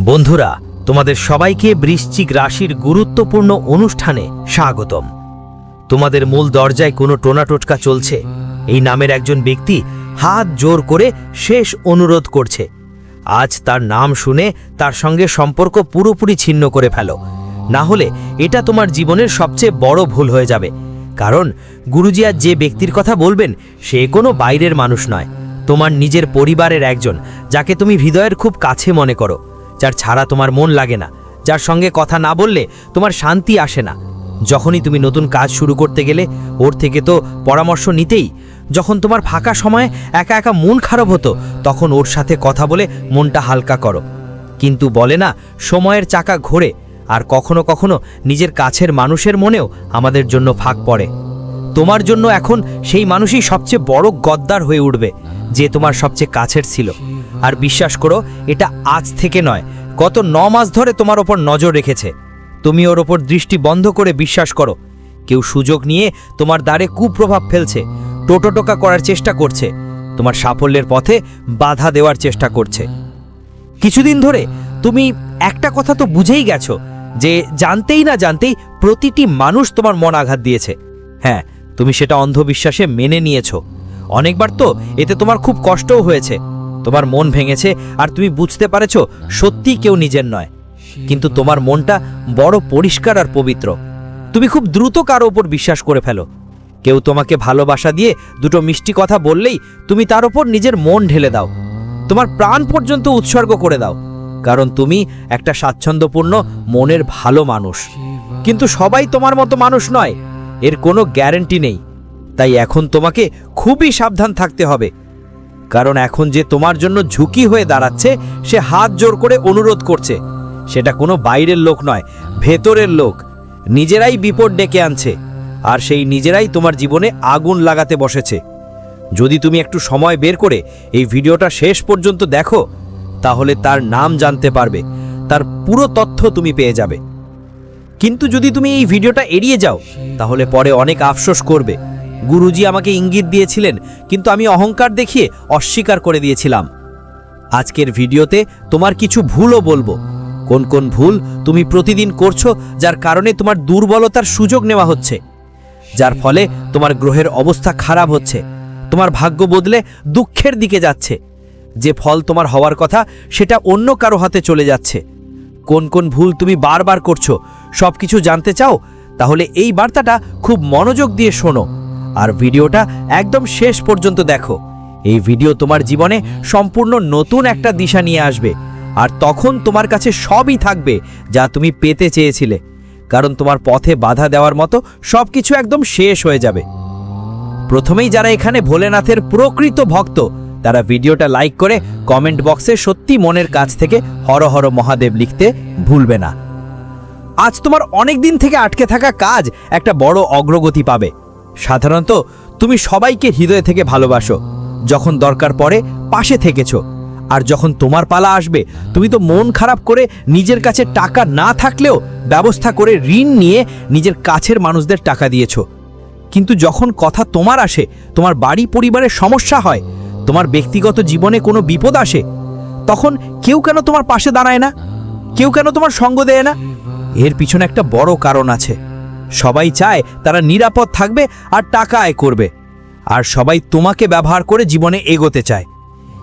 বন্ধুরা, তোমাদের সবাইকে বৃশ্চিক রাশির গুরুত্বপূর্ণ অনুষ্ঠানে স্বাগতম। তোমাদের মূল দরজায় কোনো টোনাটোটকা চলছে। এই নামের একজন ব্যক্তি হাত জোর করে শেষ অনুরোধ করছে। আজ তার নাম শুনে তার সঙ্গে সম্পর্ক পুরোপুরি ছিন্ন করে ফেলো। না হলে এটা তোমার জীবনের সবচেয়ে বড় ভুল হয়ে যাবে। কারণ গুরুজি আজ যে ব্যক্তির কথা বলবেন, সে কোনো বাইরের মানুষ নয়। তোমার নিজের পরিবারের একজন, যাকে তুমি হৃদয়ের খুব কাছে মনে করো। যার ছাড়া তোমার মন লাগে না, যার সঙ্গে কথা না বললে তোমার শান্তি আসে না। যখনই তুমি নতুন কাজ শুরু করতে গেলে, ওর থেকে তো পরামর্শ নিতেই। যখন তোমার ফাঁকা সময়ে একা একা মন খারাপ হতো, তখন ওর সাথে কথা বলে মনটা হালকা করো। কিন্তু বলে না, সময়ের চাকা ঘোরে, আর কখনো কখনো নিজের কাছের মানুষের মনেও আমাদের জন্য ফাঁক পড়ে। তোমার জন্য এখন সেই মানুষই সবচেয়ে বড় গদ্দার হয়ে উঠবে। যে তোমার সবচেয়ে কাছের ছিল। আর বিশ্বাস করো, এটা আজ থেকে নয়, গত ন মাস ধরে তোমার ওপর নজর রেখেছে। তুমি ওর ওপর দৃষ্টি বন্ধ করে বিশ্বাস করো। কেউ সুযোগ নিয়ে তোমার দ্বারে কুপ্রভাব ফেলছে, টোটোটোকা করার চেষ্টা করছে, তোমার সাফল্যের পথে বাধা দেওয়ার চেষ্টা করছে। কিছুদিন ধরে তুমি একটা কথা তো বুঝেই গেছো, যে জানতেই না জানতেই প্রতিটি মানুষ তোমার মন আঘাত দিয়েছে। হ্যাঁ তুমি সেটা অন্ধবিশ্বাসে মেনে নিয়েছো। অনেকবার তো এতে তোমার খুব কষ্টও হয়েছে। তোমার মন ভেঙেছে আর তুমি বুঝতে পারেছ সত্যি কেউ নিজের নয়। কিন্তু তোমার মনটা বড় পরিষ্কার আর পবিত্র। তুমি খুব দ্রুত কারও ওপর বিশ্বাস করে ফেলো। কেউ তোমাকে ভালোবাসা দিয়ে দুটো মিষ্টি কথা বললেই তুমি তার ওপর নিজের মন ঢেলে দাও। তোমার প্রাণ পর্যন্ত উৎসর্গ করে দাও। কারণ তুমি একটা স্বাচ্ছন্দ্যপূর্ণ, মনের ভালো মানুষ। কিন্তু সবাই তোমার মতো মানুষ নয়। এর কোনো গ্যারেন্টি নেই। তাই এখন তোমাকে খুবই সাবধান থাকতে হবে। কারণ এখন যে তোমার জন্য ঝুঁকি হয়ে দাঁড়াচ্ছে, সে হাত জোর করে অনুরোধ করছে। সেটা কোনো বাইরের লোক নয়, ভেতরের লোক। নিজেরাই বিপদ ডেকে আনছে, আর সেই নিজেরাই তোমার জীবনে আগুন লাগাতে বসেছে। যদি তুমি একটু সময় বের করে এই ভিডিওটা শেষ পর্যন্ত দেখো, তাহলে তার নাম জানতে পারবে, তার পুরো তথ্য তুমি পেয়ে যাবে। কিন্তু যদি তুমি এই ভিডিওটা এড়িয়ে যাও, তাহলে পরে অনেক আফসোস করবে। গুরুজি আমাকে ইঙ্গিত দিয়েছিলেন, কিন্তু আমি অহংকার দেখিয়ে অস্বীকার করে দিয়েছিলাম। আজকের ভিডিওতে তোমার কিছু ভুলও বলব। কোন কোন ভুল তুমি প্রতিদিন করছ, যার কারণে তোমার দুর্বলতার সুযোগ নেওয়া হচ্ছে। যার ফলে তোমার গ্রহের অবস্থা খারাপ হচ্ছে। তোমার ভাগ্য বদলে দুঃখের দিকে যাচ্ছে। যে ফল তোমার হওয়ার কথা, সেটা অন্য কারও হাতে চলে যাচ্ছে। কোন কোন ভুল তুমি বারবার করছ সব কিছু জানতে চাও, তাহলে এই বার্তাটা খুব মনোযোগ দিয়ে শোনো। আর ভিডিওটা একদম শেষ পর্যন্ত দেখো। এই ভিডিও তোমার জীবনে সম্পূর্ণ নতুন একটা দিশা নিয়ে আসবে। আর তখন তোমার কাছে সবই থাকবে যা তুমি পেতে চেয়েছিলে। কারণ তোমার পথে বাধা দেওয়ার মতো সব কিছু একদম শেষ হয়ে যাবে। প্রথমেই যারা এখানে ভোলেনাথের প্রকৃত ভক্ত, তারা ভিডিওটা লাইক করে কমেন্ট বক্সে সত্যি মনের কাছ থেকে হর হর মহাদেব লিখতে ভুলবে না। আজ তোমার অনেক দিন থেকে আটকে থাকা কাজ একটা বড় অগ্রগতি পাবে। সাধারণত তুমি সবাইকে হৃদয় থেকে ভালোবাসো, যখন দরকার পড়ে পাশে থেকেছো। আর যখন তোমার পালা আসবে, তুমি তো মন খারাপ করে নিজের কাছে টাকা না থাকলেও ব্যবস্থা করে ঋণ নিয়ে নিজের কাছের মানুষদের টাকা দিয়েছ। কিন্তু যখন কথা তোমার আসে, তোমার বাড়ি পরিবারের সমস্যা হয়, তোমার ব্যক্তিগত জীবনে কোনো বিপদ আসে, তখন কেউ কেন তোমার পাশে দাঁড়ায় না? কেউ কেন তোমার সঙ্গ দেয় না? এর পিছনে একটা বড় কারণ আছে। সবাই চায় তারা নিরাপদ থাকবে আর টাকা আয় করবে। আর সবাই তোমাকে ব্যবহার করে জীবনে এগোতে চায়।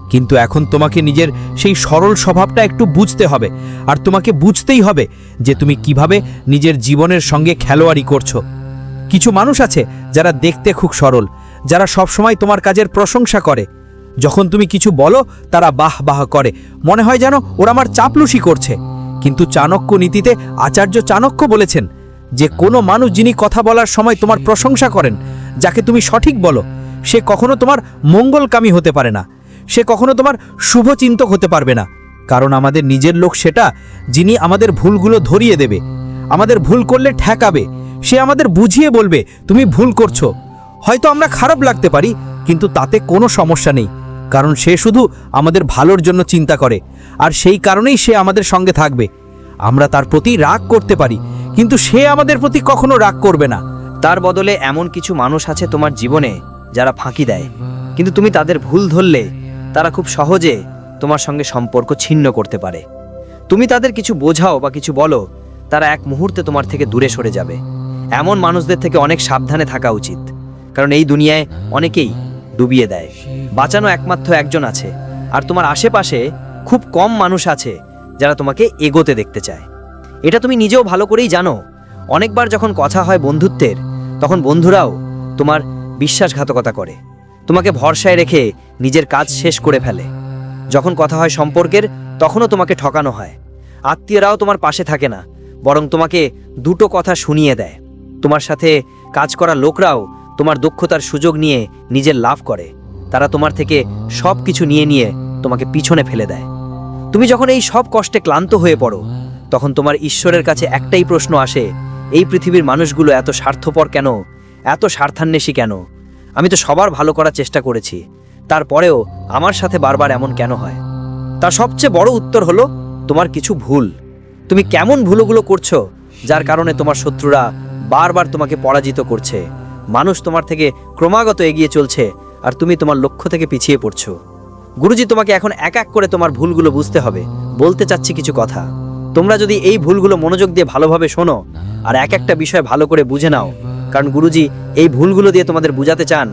কিন্তু এখন তোমাকে নিজের সেই সরল স্বভাবটা একটু বুঝতে হবে। আর তোমাকে বুঝতেই হবে যে তুমি কীভাবে নিজের জীবনের সঙ্গে খেলোয়াড়ি করছ। কিছু মানুষ আছে যারা দেখতে খুব সরল, যারা সবসময় তোমার কাজের প্রশংসা করে। যখন তুমি কিছু বলো, তারা বাহ বাহ করে। মনে হয় যেন ওরা আমার চাপলুসি করছে। কিন্তু চাণক্য নীতিতে আচার্য চাণক্য বলেছেন যে কোনো মানুষ যিনি কথা বলার সময় তোমার প্রশংসা করেন, যাকে তুমি সঠিক বলো, সে কখনো তোমার মঙ্গলকামী হতে পারে না। সে কখনো তোমার শুভচিন্তক হতে পারবে না। কারণ আমাদের নিজের লোক সেটা যিনি আমাদের ভুলগুলো ধরিয়ে দেবে। আমাদের ভুল করলে ঠেকাবে। সে আমাদের বুঝিয়ে বলবে, তুমি ভুল করছ। হয়তো আমরা খারাপ লাগতে পারি, কিন্তু তাতে কোনো সমস্যা নেই। কারণ সে শুধু আমাদের ভালোর জন্য চিন্তা করে, আর সেই কারণেই সে আমাদের সঙ্গে থাকবে। আমরা তার প্রতি রাগ করতে পারি, কিন্তু সে আমাদের প্রতি কখনো রাগ করবে না। তার বদলে এমন কিছু মানুষ আছে তোমার জীবনে যারা ফাঁকি দেয়। কিন্তু তুমি তাদের ভুল ধরলে, তারা খুব সহজে তোমার সঙ্গে সম্পর্ক ছিন্ন করতে পারে। তুমি তাদের কিছু বোঝাও বা কিছু বলো, তারা এক মুহূর্তে তোমার থেকে দূরে সরে যাবে। এমন মানুষদের থেকে অনেক সাবধানে থাকা উচিত, কারণ এই দুনিয়ায় অনেকেই ডুবিয়ে দেয়। বাঁচানো একমাত্র একজন আছে, আর তোমার আশেপাশে খুব কম মানুষ আছে যারা তোমাকে এগোতে দেখতে চায়। এটা তুমি নিজেও ভালো করেই জানো। অনেকবার যখন কথা হয় বন্ধুত্বের, তখন বন্ধুরাও তোমার বিশ্বাসঘাতকতা করে। তোমাকে ভরসায় রেখে নিজের কাজ শেষ করে ফেলে। যখন কথা হয় সম্পর্কের, তখনও তোমাকে ঠকানো হয়। আত্মীয়রাও তোমার পাশে থাকে না, বরং তোমাকে দুটো কথা শুনিয়ে দেয়। তোমার সাথে কাজ করা লোকরাও তোমার দক্ষতার সুযোগ নিয়ে নিজের লাভ করে। তারা তোমার থেকে সব কিছু নিয়ে নিয়ে তোমাকে পিছনে ফেলে দেয়। তুমি যখন এই সব কষ্টে ক্লান্ত হয়ে পড়ো, তখন তোমার ঈশ্বরের কাছে একটাই প্রশ্ন আসে, এই পৃথিবীর মানুষগুলো এত স্বার্থপর কেন? এত স্বার্থান্বেষী কেন? আমি তো সবার ভালো করার চেষ্টা করেছি, তারপরেও আমার সাথে বারবার এমন কেন হয়? তার সবচেয়ে বড় উত্তর হলো, তোমার কিছু ভুল। তুমি কেমন ভুলগুলো করছ, যার কারণে তোমার শত্রুরা বারবার তোমাকে পরাজিত করছে। মানুষ তোমার থেকে ক্রমাগত এগিয়ে চলছে, আর তুমি তোমার লক্ষ্য থেকে পিছিয়ে পড়ছো। গুরুজি, তোমাকে এখন এক এক করে তোমার ভুলগুলো বুঝতে হবে। বলতে চাচ্ছি কিছু কথা। তোমরা যদি এই ভুলগুলো মনোযোগ দিয়ে ভালোভাবে শোনো আর এক একটা বিষয় ভালো করে বুঝে নাও, কারণ গুরুজি, এই ভুলগুলো দিয়ে তোমাদের বুঝাতে চান।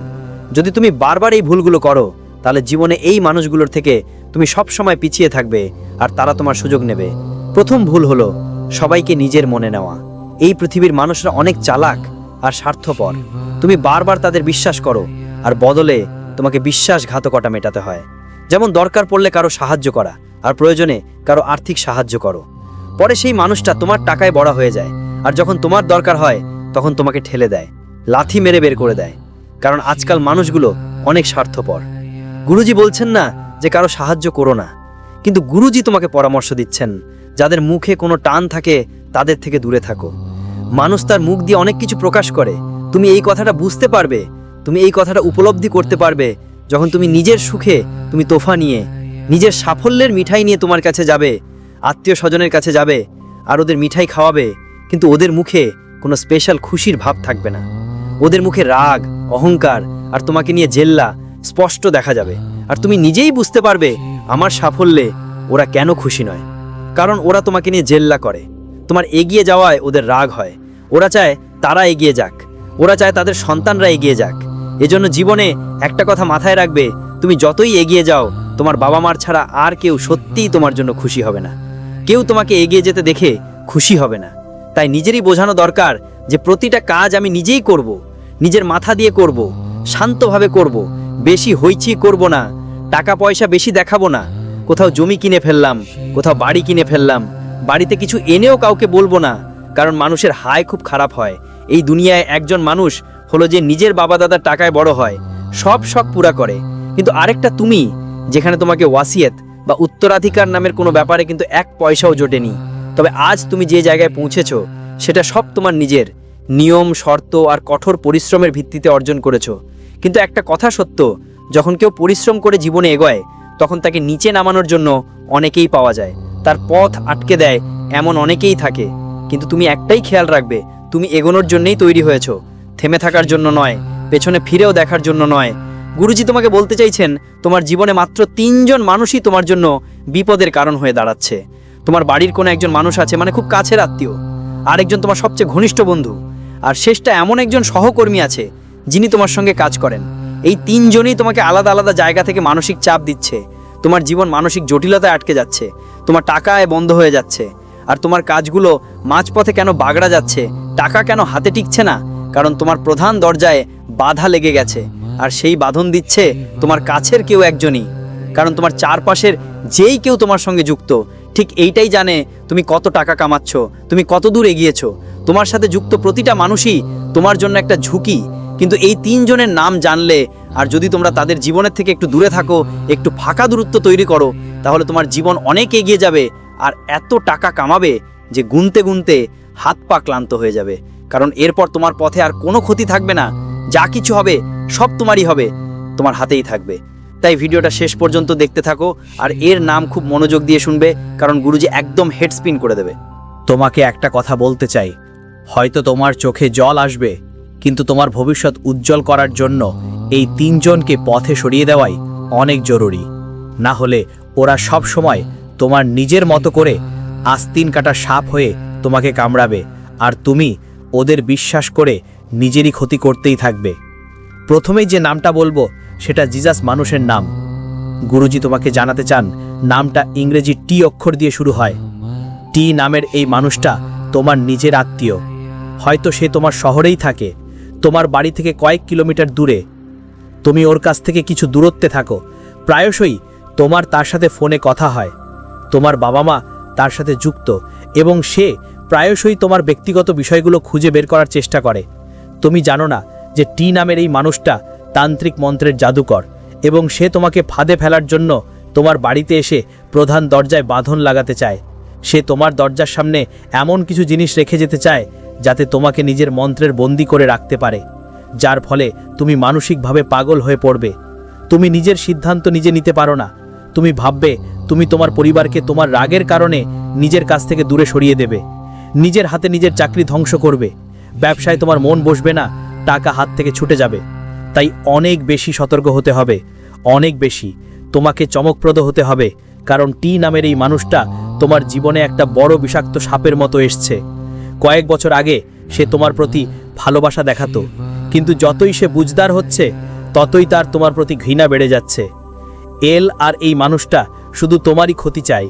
যদি তুমি বারবার এই ভুলগুলো করো, তাহলে জীবনে এই মানুষগুলোর থেকে তুমি সব সময় পিছিয়ে থাকবে আর তারা তোমার সুযোগ নেবে। প্রথম ভুল হলো সবাইকে নিজের মনে নেওয়া। এই পৃথিবীর মানুষরা অনেক চালাক আর স্বার্থপর। তুমি বারবার তাদের বিশ্বাস করো আর বদলে তোমাকে বিশ্বাসঘাতকতা মেটাতে হয়। যেমন দরকার পড়লে কারও সাহায্য করা, আর প্রয়োজনে কারও আর্থিক সাহায্য করো। পরে সেই মানুষটা তোমার টাকায় বড় হয়ে যায়, আর যখন তোমার দরকার হয়, তখন তোমাকে ঠেলে দেয়, লাথি মেরে বের করে দেয়। কারণ আজকাল মানুষগুলো অনেক স্বার্থপর। গুরুজি বলছেন না যে কারও সাহায্য করো না। কিন্তু গুরুজি তোমাকে পরামর্শ দিচ্ছেন, যাদের মুখে কোনো টান থাকে, তাদের থেকে দূরে থাকো। মানুষ তার মুখ দিয়ে অনেক কিছু প্রকাশ করে। তুমি এই কথাটা বুঝতে পারবে, তুমি এই কথাটা উপলব্ধি করতে পারবে যখন তুমি নিজের সুখে তুমি তোফা নিয়ে, নিজের সাফল্যের মিঠাই নিয়ে তোমার কাছে যাবে, আত্মীয় স্বজনের কাছে যাবে, আর ওদের মিঠাই খাওয়াবে, কিন্তু ওদের মুখে কোনো স্পেশাল খুশির ভাব থাকবে না। ওদের মুখে রাগ, অহংকার, আর তোমাকে নিয়ে জেল্লা স্পষ্ট দেখা যাবে। আর তুমি নিজেই বুঝতে পারবে আমার সাফল্যে ওরা কেন খুশি নয়। কারণ ওরা তোমাকে নিয়ে জেল্লা করে। তোমার এগিয়ে যাওয়ায় ওদের রাগ হয়। ওরা চায় তারা এগিয়ে যাক। ওরা চায় তাদের সন্তানরা এগিয়ে যাক। এজন্য জীবনে একটা কথা মাথায় রাখবে, তুমি যতই এগিয়ে যাও, তোমার বাবা মার ছাড়া আর কেউ সত্যিই তোমার জন্য খুশি হবে না কেউ তোমাকে এগিয়ে যেতে দেখে খুশি হবে না তাই নিজেরই বোঝানো দরকার যে প্রতিটা কাজ আমি নিজেই করব। নিজের মাথা দিয়ে করব। শান্তভাবে করব। বেশি হইচি করব না টাকা পয়সা বেশি দেখাবো না, কোথাও জমি কিনে ফেললাম, কোথাও বাড়ি কিনে ফেললাম, বাড়িতে কিছু এনেও কাউকে বলব না, কারণ মানুষের হায় খুব খারাপ হয় এই দুনিয়ায় একজন মানুষ হলো যে নিজের বাবা দাদার টাকায় বড় হয়, সব শখ পুরা করে। কিন্তু আরেকটা তুমি, যেখানে তোমাকে ওয়াসিয়ত বা উত্তরাধিকার নামের কোনো ব্যাপারে কিন্তু এক পয়সাও জোটেনি। তবে আজ তুমি যে জায়গায় পৌঁছেছ, সেটা সব তোমার নিজের। নিয়ম, শর্ত আর কঠোর পরিশ্রমের ভিত্তিতে অর্জন করেছ। কিন্তু একটা কথা সত্য, যখন কেউ পরিশ্রম করে জীবনে এগোয়, তখন তাকে নিচে নামানোর জন্য অনেকেই পাওয়া যায়। তার পথ আটকে দেয়, এমন অনেকেই থাকে। কিন্তু তুমি একটাই খেয়াল রাখবে, তুমি এগোনোর জন্যেই তৈরি হয়েছো। থেমে থাকার জন্য নয়, পেছনে ফিরেও দেখার জন্য নয়। গুরুজি তোমাকে বলতে চাইছেন, তোমার জীবনে মাত্র তিনজন মানুষই তোমার জন্য বিপদের কারণ হয়ে দাঁড়াচ্ছে। তোমার বাড়ির কোনো একজন মানুষ আছে মানে খুব কাছের আত্মীয়। আরেকজন তোমার সবচেয়ে ঘনিষ্ঠ বন্ধু। আর শেষটা এমন একজন সহকর্মী আছে, যিনি তোমার সঙ্গে কাজ করেন। এই তিনজনই তোমাকে আলাদা আলাদা জায়গা থেকে মানসিক চাপ দিচ্ছে। তোমার জীবন মানসিক জটিলতায় আটকে যাচ্ছে। তোমার টাকায় বন্ধ হয়ে যাচ্ছে। আর তোমার কাজগুলো মাঝপথে কেন বাগড়া যাচ্ছে? টাকা কেন হাতে টিকছে না? কারণ তোমার প্রধান দরজায় বাধা লেগে গেছে, আর সেই বাঁধন দিচ্ছে তোমার কাছের কেউ একজনই। কারণ তোমার চারপাশের যেই কেউ তোমার সঙ্গে যুক্ত, ঠিক এইটাই জানে তুমি কত টাকা কামাচ্ছ, তুমি কত দূর এগিয়েছ। তোমার সাথে যুক্ত প্রতিটা মানুষই তোমার জন্য একটা ঝুঁকি, কিন্তু এই তিনজনের নাম জানলে, আর যদি তোমরা তাদের জীবনের থেকে একটু দূরে থাকো, একটু ফাঁকা দূরত্ব তৈরি করো, তাহলে তোমার জীবন অনেক এগিয়ে যাবে, আর এত টাকা কামাবে যে গুনতে গুনতে হাত পা ক্লান্ত হয়ে যাবে। কারণ এরপর তোমার পথে আর কোনো ক্ষতি থাকবে না। যা কিছু হবে, সব তোমারই হবে, তোমার হাতেই থাকবে। তাই ভিডিওটা শেষ পর্যন্ত দেখতে থাকো, আর এর নাম খুব মনোযোগ দিয়ে শুনবে, কারণ গুরুজি একদম হেড স্পিন করে দেবে। তোমাকে একটা কথা বলতে চাই, হয়তো তোমার চোখে জল আসবে, কিন্তু তোমার ভবিষ্যৎ উজ্জ্বল করার জন্য এই তিনজনকে পথে সরিয়ে দেওয়াই অনেক জরুরি। না হলে ওরা সব সময় তোমার নিজের মতো করে আস্তিন কাটা সাপ হয়ে তোমাকে কামড়াবে, আর তুমি ওদের বিশ্বাস করে নিজেরই ক্ষতি করতেই থাকবে। প্রথমেই যে নামটা বলব, সেটা জিজাস মানুষের নাম। গুরুজি তোমাকে জানাতে চান, নামটা ইংরেজি টি অক্ষর দিয়ে শুরু হয়। টি নামের এই মানুষটা তোমার নিজের আত্মীয়। হয়তো সে তোমার শহরেই থাকে, তোমার বাড়ি থেকে কয়েক কিলোমিটার দূরে। তুমি ওর কাছ থেকে কিছু দূরত্বে থাকো। প্রায়শই তোমার তার সাথে ফোনে কথা হয়। তোমার বাবা মা তার সাথে যুক্ত এবং সে প্রায়শই তোমার ব্যক্তিগত বিষয়গুলো খুঁজে বের করার চেষ্টা করে। তুমি জানো না যে টি নামের এই মানুষটা তান্ত্রিক মন্ত্রের জাদুকর, এবং সে তোমাকে ফাঁদে ফেলার জন্য তোমার বাড়িতে এসে প্রধান দরজায় বাঁধন লাগাতে চায়। সে তোমার দরজার সামনে এমন কিছু জিনিস রেখে যেতে চায়, যাতে তোমাকে নিজের মন্ত্রের বন্দি করে রাখতে পারে, যার ফলে তুমি মানসিকভাবে পাগল হয়ে পড়বে। তুমি নিজের সিদ্ধান্ত নিজে নিতে পারো না। তুমি ভাববে, তুমি তোমার পরিবারকে তোমার রাগের কারণে নিজের কাছ থেকে দূরে সরিয়ে দেবে। নিজের হাতে নিজের চাকরি ধ্বংস করবে। ব্যবসায় তোমার মন বসবে না, টাকা হাত থেকে ছুটে যাবে। তাই অনেক বেশি সতর্ক হতে হবে, অনেক বেশি। তোমাকে চমকপ্রদ হতে হবে, কারণ টি নামের এই মানুষটা তোমার জীবনে একটা বড় বিষাক্ত সাপের মতো এসছে। কয়েক বছর আগে সে তোমার প্রতি ভালোবাসা দেখাতো, কিন্তু যতই সে বুঝদার হচ্ছে, ততই তার তোমার প্রতি ঘৃণা বেড়ে যাচ্ছে। এল আর এই মানুষটা শুধু তোমারই ক্ষতি চায়।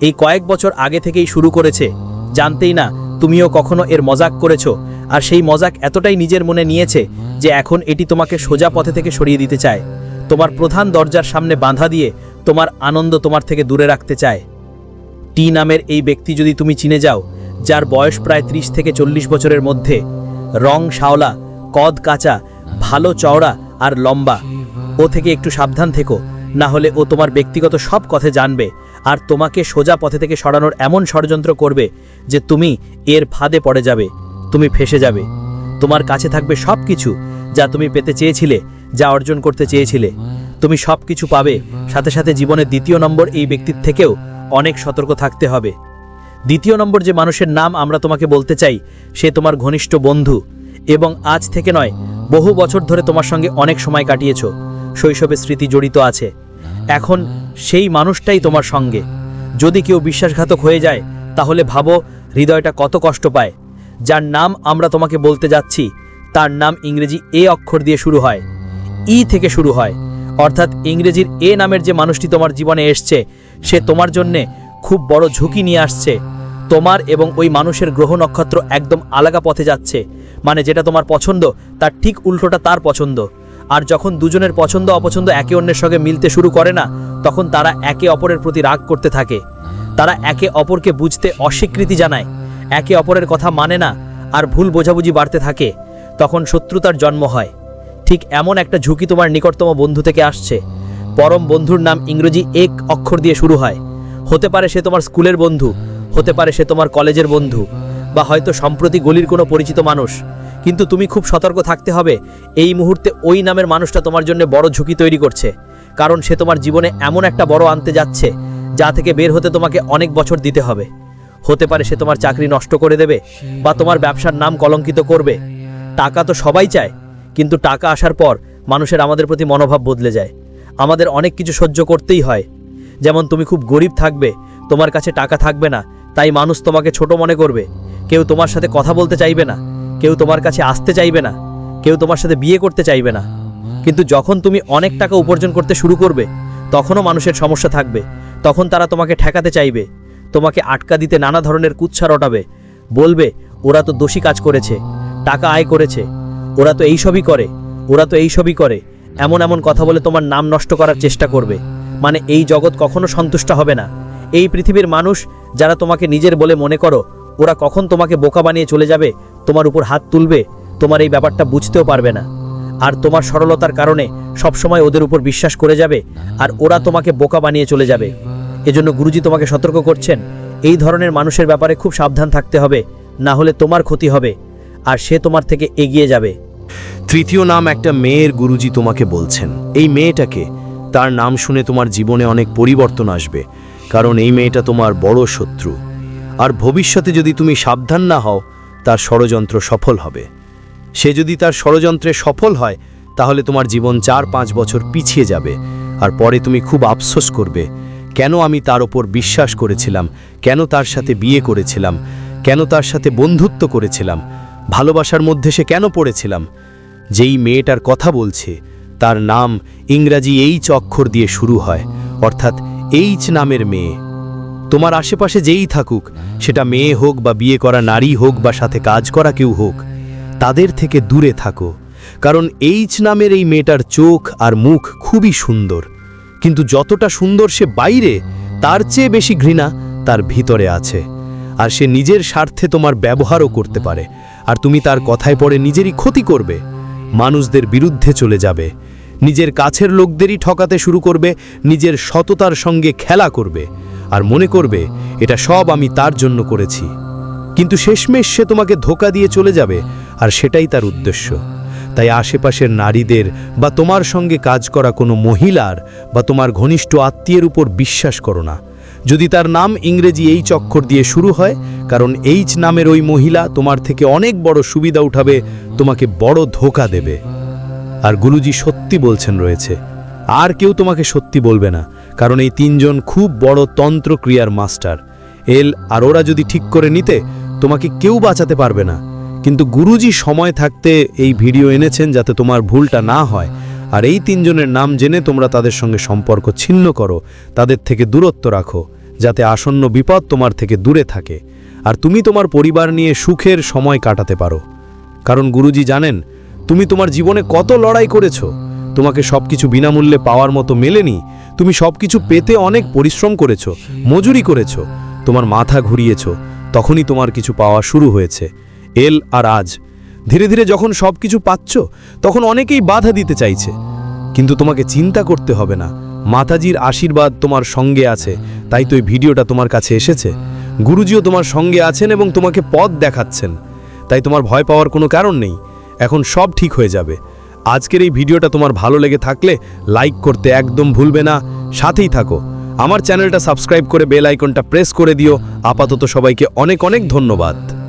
এই কয়েক বছর আগে থেকেই শুরু করেছে জানতেই না, তুমিও কখনো এর মজাক করেছ। আর সেই মজাক এতটাই নিজের মনে নিয়েছে যে এখন এটি তোমাকে সোজা পথে থেকে সরিয়ে দিতে চায়। তোমার প্রধান দরজার সামনে বাঁধা দিয়ে তোমার আনন্দ তোমার থেকে দূরে রাখতে চায়। টি নামের এই ব্যক্তি যদি তুমি চিনে যাও, যার বয়স প্রায় ত্রিশ থেকে চল্লিশ বছরের মধ্যে, রং শাওলা, কদ কাঁচা, ভালো চওড়া আর লম্বা, ও থেকে একটু সাবধান থেকো। না হলে ও তোমার ব্যক্তিগত সব কথা জানবে আর তোমাকে সোজা পথে থেকে সরানোর এমন ষড়যন্ত্র করবে যে তুমি এর ফাঁদে পড়ে যাবে, তুমি ফেসে যাবে। তোমার কাছে থাকবে সব কিছু যা তুমি পেতে চেয়েছিলে, যা অর্জন করতে চেয়েছিলে। তুমি সব কিছু পাবে, সাথে সাথে জীবনের দ্বিতীয় নম্বর এই ব্যক্তির থেকেও অনেক সতর্ক থাকতে হবে। দ্বিতীয় নম্বর যে মানুষের নাম আমরা তোমাকে বলতে চাই, সে তোমার ঘনিষ্ঠ বন্ধু এবং আজ থেকে নয়, বহু বছর ধরে তোমার সঙ্গে অনেক সময় কাটিয়েছ। শৈশবের স্মৃতি জড়িত আছে। এখন সেই মানুষটাই তোমার সঙ্গে। যদি কেউ বিশ্বাসঘাতক হয়ে যায়, তাহলে ভাবো হৃদয়টা কত কষ্ট পায়। যার নাম আমরা তোমাকে বলতে যাচ্ছি, তার নাম ইংরেজি এ অক্ষর দিয়ে শুরু হয়। ই থেকে শুরু হয়। অর্থাৎ ইংরেজির এ নামের যে মানুষটি তোমার জীবনে এসছে, সে তোমার জন্যে খুব বড় ঝুঁকি নিয়ে আসছে। তোমার এবং ওই মানুষের গ্রহ নক্ষত্র একদম আলাদা পথে যাচ্ছে। মানে যেটা তোমার পছন্দ, তার ঠিক উল্টোটা তার পছন্দ। আর যখন দুজনের পছন্দ অপছন্দ একে অন্যের সঙ্গে মিলতে শুরু করে না, তখন তারা একে অপরের প্রতি রাগ করতে থাকে। তারা একে অপরকে বুঝতে অস্বীকৃতি জানায়। একে অপরের কথা মানে না আর ভুল বোঝাবুঝি বাড়তে থাকে। তখন শত্রুতার জন্ম হয়। ঠিক এমন একটা ঝুঁকি তোমার নিকটতম বন্ধু থেকে আসছে। পরম বন্ধুর নাম ইংরেজি এক অক্ষর দিয়ে শুরু হয়। হতে পারে সে তোমার স্কুলের বন্ধু, হতে পারে সে তোমার কলেজের বন্ধু, বা হয়তো সম্প্রতি গলির কোনো পরিচিত মানুষ। কিন্তু তুমি খুব সতর্ক থাকতে হবে। এই মুহূর্তে ওই নামের মানুষটা তোমার জন্য বড় ঝুঁকি তৈরি করছে। কারণ সে তোমার জীবনে এমন একটা বড় আনতে যাচ্ছে, যা থেকে বের হতে তোমাকে অনেক বছর দিতে হবে। হতে পারে সে তোমার চাকরি নষ্ট করে দেবে বা তোমার ব্যবসার নাম কলঙ্কিত করবে। টাকা তো সবাই চায়, কিন্তু টাকা আসার পর মানুষের আমাদের প্রতি মনোভাব বদলে যায়। আমাদের অনেক কিছু সহ্য করতেই হয়। যেমন তুমি খুব গরিব থাকবে, তোমার কাছে টাকা থাকবে না, তাই মানুষ তোমাকে ছোট মনে করবে। কেউ তোমার সাথে কথা বলতে চাইবে না। কেউ তোমার কাছে আসতে চাইবে না, কেউ তোমার সাথে বিয়ে করতে চাইবে না। কিন্তু যখন তুমি অনেক টাকা উপার্জন করতে শুরু করবে, তখনও মানুষের সমস্যা থাকবে। তখন তারা তোমাকে ঠেকাতে চাইবে, তোমাকে আটকা দিতে নানা ধরনের কুৎসা রটাবে। বলবে, ওরা তো দোষী কাজ করেছে, টাকা আয় করেছে, ওরা তো এইসবই করে, ওরা তো এইসবই করে। এমন এমন কথা বলে তোমার নাম নষ্ট করার চেষ্টা করবে। মানে এই জগৎ কখনো সন্তুষ্ট হবে না। এই পৃথিবীর মানুষ যারা তোমাকে নিজের বলে মনে করো, ওরা কখন তোমাকে বোকা বানিয়ে চলে যাবে তোমার উপর হাত তুলবে, তোমার এই ব্যাপারটা বুঝতেও পারবে না। আর তোমার সরলতার কারণে সবসময় ওদের উপর বিশ্বাস করে যাবে আর ওরা তোমাকে বোকা বানিয়ে চলে যাবে। এজন্য গুরুজি তোমাকে সতর্ক করছেন, এই ধরনের মানুষের ব্যাপারে খুব সাবধান থাকতে হবে, না হলে তোমার ক্ষতি হবে আর সে তোমার থেকে এগিয়ে যাবে। তৃতীয় নাম একটা মেয়ের গুরুজি তোমাকে বলছেন। এই মেয়েটাকে, তার নাম শুনে তোমার জীবনে অনেক পরিবর্তন আসবে, কারণ এই মেয়েটা তোমার বড় শত্রু। আর ভবিষ্যতে যদি তুমি সাবধান না হও তার ষড়যন্ত্র সফল হবে। সে যদি তার ষড়যন্ত্রে সফল হয়, তাহলে তোমার জীবন চার পাঁচ বছর পিছিয়ে যাবে, আর পরে তুমি খুব আফসোস করবে, কেন আমি তার ওপর বিশ্বাস করেছিলাম, কেন তার সাথে বিয়ে করেছিলাম, কেন তার সাথে বন্ধুত্ব করেছিলাম, ভালোবাসার মধ্যে সে কেন পড়েছিলাম? যেই মেয়েটার কথা বলছে, তার নাম ইংরাজি এইচ অক্ষর দিয়ে শুরু হয়, অর্থাৎ এইচ নামের মেয়ে। তোমার আশেপাশে যেই থাকুক, সেটা মেয়ে হোক বা বিয়ে করা নারী হোক বা সাথে কাজ করা কেউ হোক, তাদের থেকে দূরে থাকো। কারণ এইচ নামের এই মেয়েটার চোখ আর মুখ খুবই সুন্দর। কিন্তু যতটা সুন্দর সে বাইরে, তার চেয়ে বেশি ঘৃণা তার ভিতরে আছে। আর সে নিজের স্বার্থে তোমার ব্যবহারও করতে পারে। আর তুমি তার কথায় পড়ে নিজেরই ক্ষতি করবে। মানুষদের বিরুদ্ধে চলে যাবে। নিজের কাছের লোকদেরই ঠকাতে শুরু করবে। নিজের সততার সঙ্গে খেলা করবে। আর মনে করবে, এটা সব আমি তার জন্য করেছি। কিন্তু শেষমেশ সে তোমাকে ধোকা দিয়ে চলে যাবে, আর সেটাই তার উদ্দেশ্য। তাই আশেপাশের নারীদের বা তোমার সঙ্গে কাজ করা কোনো মহিলার বা তোমার ঘনিষ্ঠ আত্মীয়ের উপর বিশ্বাস করো না। যদি তার নাম ইংরেজি এই চক্কর দিয়ে শুরু হয়, কারণ এইচ নামের ওই মহিলা তোমার থেকে অনেক বড় সুবিধা উঠাবে, তোমাকে বড় ধোকা দেবে। আর গুরুজি সত্যি বলছেন রয়েছে, আর কেউ তোমাকে সত্যি বলবে না। কারণ এই তিনজন খুব বড় তন্ত্র ক্রিয়ার মাস্টার। এল আর ওরা যদি ঠিক করে নিতে, তোমাকে কেউ বাঁচাতে পারবে না। কিন্তু গুরুজি সময় থাকতে এই ভিডিও এনেছেন যাতে তোমার ভুলটা না হয়। আর এই তিনজনের নাম জেনে তোমরা তাদের সঙ্গে সম্পর্ক ছিন্ন করো, তাদের থেকে দূরত্ব রাখো, যাতে আসন্ন বিপদ তোমার থেকে দূরে থাকে। আর তুমি তোমার পরিবার নিয়ে সুখের সময় কাটাতে পারো। কারণ গুরুজি জানেন, তুমি তোমার জীবনে কত লড়াই করেছ। তোমাকে সবকিছু বিনামূল্যে পাওয়ার মতো মেলেনি। তুমি সবকিছু পেতে অনেক পরিশ্রম করেছ, মজুরি করেছ, তোমার মাথা ঘুরিয়েছো, তখনই তোমার কিছু পাওয়া শুরু হয়েছে। এল আর আজ, ধীরে ধীরে যখন সবকিছু পাচ্ছ, তখন অনেকেই বাধা দিতে চাইছে। কিন্তু তোমাকে চিন্তা করতে হবে না। মাতাজির আশীর্বাদ তোমার সঙ্গে আছে, তাই তো এই ভিডিওটা তোমার কাছে এসেছে। গুরুজিও তোমার সঙ্গে আছেন এবং তোমাকে পথ দেখাচ্ছেন। তাই তোমার ভয় পাওয়ার কোনো কারণ নেই। এখন সব ঠিক হয়ে যাবে। আজকের এই ভিডিওটা তোমার ভালো লেগে থাকলে লাইক করতে একদম ভুলবে না। সাথেই থাকো। আমার চ্যানেলটা সাবস্ক্রাইব করে বেল আইকনটা প্রেস করে দিও। আপাতত সবাইকে অনেক অনেক ধন্যবাদ।